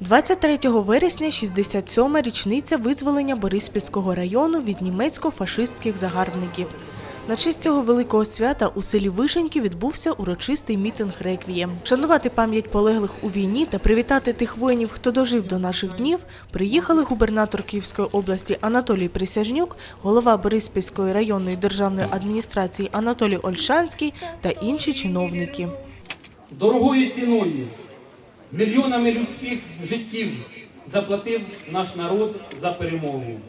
23 вересня 67-ма річниця визволення Бориспільського району від німецько-фашистських загарбників. На честь цього великого свята у селі Вишеньки відбувся урочистий мітинг реквієм. Шанувати пам'ять полеглих у війні та привітати тих воїнів, хто дожив до наших днів, приїхали губернатор Київської області Анатолій Присяжнюк, голова Бориспільської районної державної адміністрації Анатолій Ольшанський та інші чиновники. Дорогою ціною, мільйонами людських життів заплатив наш народ за перемогу.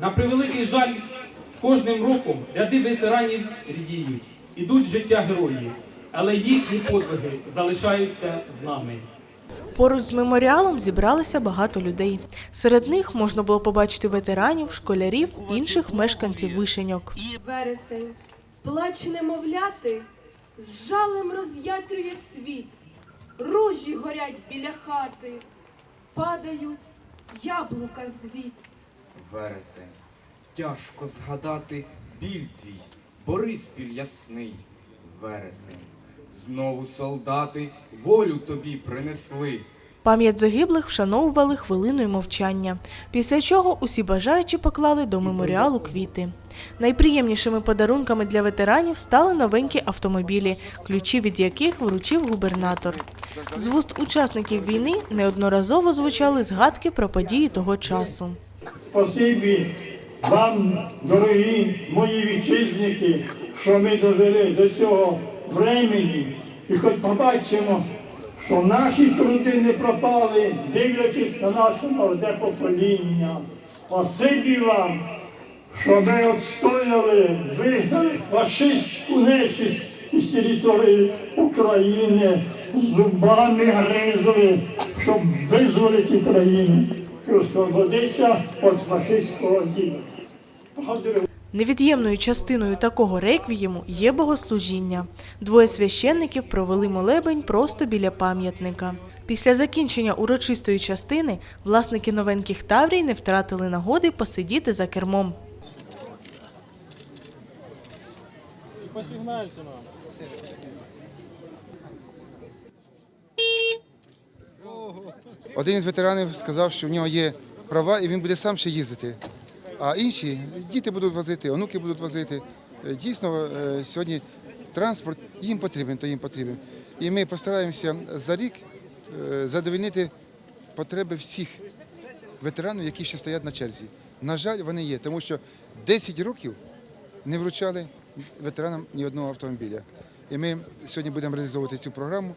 На превеликий жаль, з кожним роком ряди ветеранів рідіють, ідуть життя героїв, але їхні подвиги залишаються з нами. Поруч з меморіалом зібралося багато людей. Серед них можна було побачити ветеранів, школярів, інших мешканців вишеньок. Вересень, плач немовляти, з жалем роз'ятрює світ. Ружі горять біля хати, падають яблука звіт. вересень. Тяжко згадати біль твій, Бориспіль ясний, вересень. Знову солдати волю тобі принесли. Пам'ять загиблих вшановували хвилиною мовчання, після чого усі бажаючі поклали до меморіалу квіти. Найприємнішими подарунками для ветеранів стали новенькі автомобілі, ключі від яких вручив губернатор. З вуст учасників війни неодноразово звучали згадки про події того часу. Спасибі вам, дорогі мої вітчизники, що ми дожили до цього времени. І хоч побачимо, що наші труди не пропали, дивлячись на наше молоде покоління. Спасибі вам, що ми відстояли, вигнали фашистську нечисть із території України, зубами гризли, щоб визволити Україну і освободитися від фашистського діла. Невід'ємною частиною такого реквієму є богослужіння. Двоє священників провели молебень просто біля пам'ятника. Після закінчення урочистої частини власники новеньких таврій не втратили нагоди посидіти за кермом. Один із ветеранів сказав, що в нього є права і він буде сам ще їздити. А інші діти будуть возити, онуки будуть возити. Е, Дійсно, е, сьогодні транспорт їм потрібен, то їм потрібен. І ми постараємося за рік е, задовольнити потреби всіх ветеранів, які ще стоять на черзі. На жаль, вони є, тому що 10 років не вручали ветеранам ні одного автомобіля. І ми сьогодні будемо реалізовувати цю програму.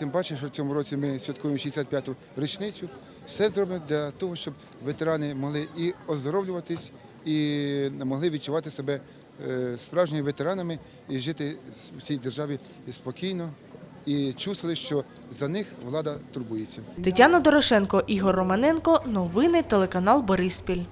Тим паче, що в цьому році ми святкуємо 65-ту річницю. Все зробимо для того, щоб ветерани могли і оздоровлюватись, і могли відчувати себе е, справжніми ветеранами і жити в цій державі спокійно і чувствували, що за них влада турбується. Тетяна Дорошенко, Ігор Романенко. Новини телеканал Бориспіль.